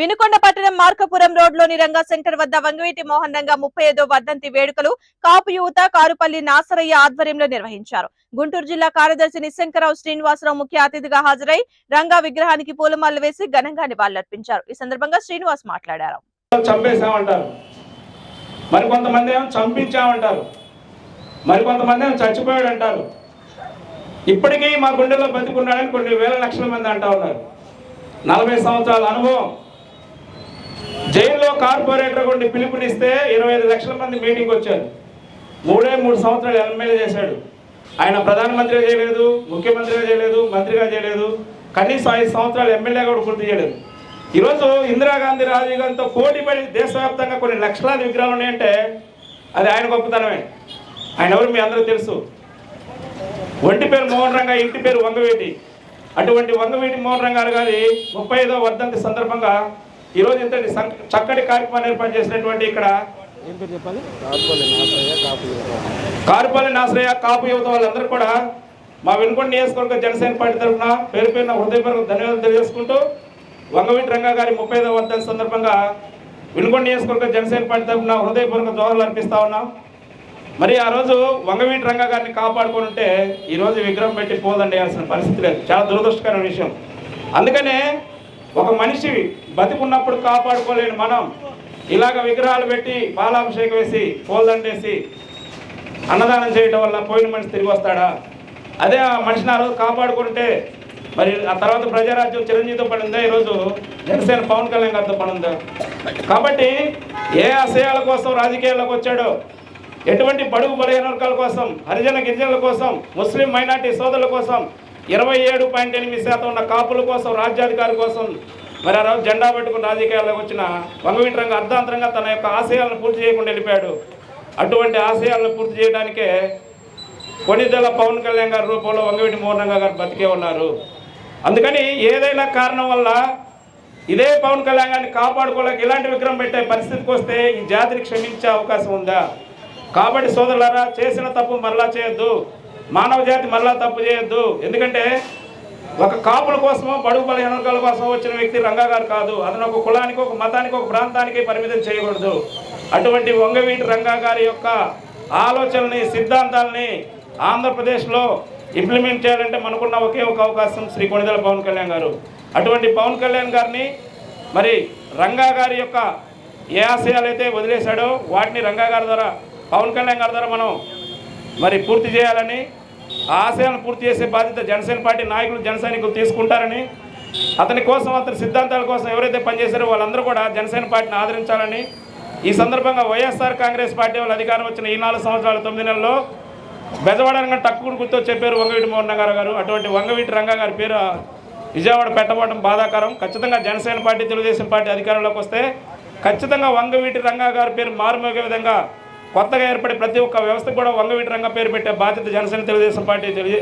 వినుకొండ పట్టణం మార్కపురం రోడ్లోని రంగా సెంటర్ వద్ద వంగవీటి మోహన్ రంగా ముప్పై ఐదో వర్ధంతి వేడుకలు కాపు యువత కారుపల్లి నాసరయ్య ఆధ్వర్యంలో నిర్వహించారు. గుంటూరు జిల్లా కార్యదర్శి నిశంకరావు శ్రీనివాసరావు ముఖ్య అతిథిగా హాజరై రంగా విగ్రహానికి పూలమాలలు వేసి ఘనంగా నివాళులర్పించారు. ఈ సందర్భంగా శ్రీనివాస్ మాట్లాడారు. చంపేశామంటారు. మరి ఏమో చంపించామంటారు. కొంతమంది ఏమో చచ్చిపోయాడు అంటారు ఇప్పటికీ మా గుండెల్లో బతికున్నాడని కొన్ని వేల లక్షల మంది అంటా ఉన్నారు. నలభై సంవత్సరాల అనుభవం. జైల్లో కార్పొరేటర్ కొన్ని పిలుపునిస్తే ఇరవై ఐదు లక్షల మంది మీటింగ్ వచ్చారు. మూడే మూడు సంవత్సరాలు ఎమ్మెల్యే చేశాడు. ఆయన ప్రధానమంత్రిగా చేయలేదు ముఖ్యమంత్రిగా చేయలేదు మంత్రిగా చేయలేదు. కనీసం ఐదు సంవత్సరాలు ఎమ్మెల్యే కూడా పూర్తి చేయలేదు. ఈరోజు ఇందిరాగాంధీ రాజీవ్ గాంధీతో పోటీ పడి దేశవ్యాప్తంగా కొన్ని లక్షలాది విగ్రహాలు ఉన్నాయంటే అది ఆయన గొప్పతనమే. ఆయన ఎవరు మీ అందరూ తెలుసు? ఒంటి పేరు మోహన్ రంగా ఇంటి పేరు వంగవేటి. అటువంటి వంగవేటి మోహన్ రంగారు గారి ముప్పై ఐదో వర్ధంతి సందర్భంగా ఈరోజు ఇంతటి సం- చక్కటి కార్యక్రమాన్ని ఏర్పాటు చేసినటువంటి ఇక్కడ. కారుపల్లి నాశ్రయ కాపు యువత వాళ్ళందరూ కూడా మా వెనుకొండ నియోజకవర్గ జనసేన పార్టీ తరఫున పేరు పేరున హృదయపూర్వక ధన్యవాదాలు తెలియజేసుకుంటూ వంగవీటి రంగా గారి ముప్పై ఐదవ సందర్భంగా వెనుకొండ నియోజకవర్గ జనసేన పార్టీ తరఫున హృదయపూర్వక జోహార్లు అర్పిస్తా ఉన్నాం. మరి ఆ రోజు వంగవీటి రంగా గారిని కాపాడుకొని ఉంటే ఈ రోజు విగ్రహం పెట్టి పోదండి వేయాల్సిన పరిస్థితి లేదు. చాలా దురదృష్టకరమైన విషయం. అందుకనే ఒక మనిషి బతికున్నప్పుడు కాపాడుకోలేని మనం ఇలాగ విగ్రహాలు పెట్టి బాలాభిషేకం వేసి పూలదండేసి అన్నదానం చేయడం వల్ల పోయిన మనిషి తిరిగి వస్తాడా? అదే ఆ మనిషిని ఆ రోజు కాపాడుకుంటే మరి ఆ తర్వాత ప్రజారాజ్యం చిరంజీవితో పడి ఉందా? ఈరోజు జనసేన పవన్ కళ్యాణ్ గారితో పడి ఉందా? కాబట్టి ఏ ఆశయాల కోసం రాజకీయాల్లోకి వచ్చాడో ఎటువంటి బడుగు బలహీన వర్గాల కోసం హరిజన గిరిజనుల కోసం ముస్లిం మైనార్టీ సోదరుల కోసం ఇరవై ఏడు పాయింట్ ఎనిమిది శాతం ఉన్న కాపుల కోసం రాజ్యాధికారి కోసం మరి ఆ రోజు జెండా పెట్టుకుని రాజకీయాల్లోకి వచ్చిన వంగవీటి అర్ధాంతరంగా తన యొక్క ఆశయాలను పూర్తి చేయకుండా వెళ్ళిపోయాడు. అటువంటి ఆశయాలను పూర్తి చేయడానికే కొనిదెల పవన్ కళ్యాణ్ గారి రూపంలో వంగవీటి మోహన్ గారు బతికే ఉన్నారు. అందుకని ఏదైనా కారణం వల్ల ఇదే పవన్ కళ్యాణ్ గారిని కాపాడుకోలేక ఇలాంటి విగ్రహం పెట్టే పరిస్థితికి వస్తే ఈ జాతిని క్షమించే అవకాశం ఉందా? కాబట్టి సోదరులారా చేసిన తప్పు మరలా చేయొద్దు. మానవ జాతి మరలా తప్పు చేయొద్దు. ఎందుకంటే ఒక కాపుల కోసమో బడుగు బలహీన వర్గాల కోసం వచ్చిన వ్యక్తి రంగా గారు కాదు. అతను ఒక కులానికి ఒక మతానికి ఒక ప్రాంతానికి పరిమితం చేయకూడదు. అటువంటి వంగవీటి రంగా గారి యొక్క ఆలోచనల్ని సిద్ధాంతాలని ఆంధ్రప్రదేశ్లో ఇంప్లిమెంట్ చేయాలంటే మనకున్న ఒకే ఒక అవకాశం శ్రీ కొణిదల పవన్ కళ్యాణ్ గారు. అటువంటి పవన్ కళ్యాణ్ గారిని మరి రంగా గారి యొక్క ఏ ఆశయాలు అయితే వదిలేశాడో వాటిని రంగా గారి ద్వారా పవన్ కళ్యాణ్ గారి ద్వారా మనం మరి పూర్తి చేయాలని ఆ ఆశయాలను పూర్తి చేసే బాధ్యత జనసేన పార్టీ నాయకులు జనసైనికులు తీసుకుంటారని అతని కోసం అతని సిద్ధాంతాల కోసం ఎవరైతే పనిచేశారో వాళ్ళందరూ కూడా జనసేన పార్టీని ఆదరించాలని ఈ సందర్భంగా వైఎస్ఆర్ కాంగ్రెస్ పార్టీ వాళ్ళు అధికారం వచ్చిన ఈ నాలుగు సంవత్సరాల తొమ్మిది నెలల్లో బెజవాడగా టక్కుడు గుర్తు చెప్పారు వంగవీటి మోహన్ గారు గారు. అటువంటి వంగవీటి రంగా గారి పేరు విజయవాడ పెట్టబోవడం బాధాకరం. ఖచ్చితంగా జనసేన పార్టీ తెలుగుదేశం పార్టీ అధికారంలోకి వస్తే ఖచ్చితంగా వంగవీటి రంగా గారి పేరు మారుమోగే విధంగా కొత్తగా ఏర్పడే ప్రతి ఒక్క వ్యవస్థకు కూడా వంగవీటి రంగ పేరు పెట్టే బాధ్యత జనసేన తెలుగుదేశం పార్టీ తెలియ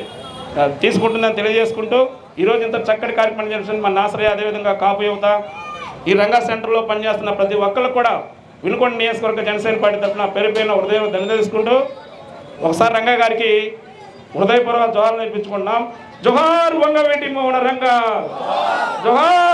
తీసుకుంటుందని తెలియజేసుకుంటూ ఈరోజు ఇంత చక్కటి కార్యక్రమం చేసిన మన నాసరే అదేవిధంగా కాపు యువత ఈ రంగా సెంటర్లో పనిచేస్తున్న ప్రతి ఒక్కరు కూడా వినుకొండ నియోజకవర్గ జనసేన పార్టీ తరఫున పేరు హృదయం దండదీసుకుంటూ ఒకసారి రంగా గారికి హృదయపూర్వక జోహార్ నేర్పించుకుంటున్నాం. జోహార్ వంగవేటి మోహన రంగా! జోహార్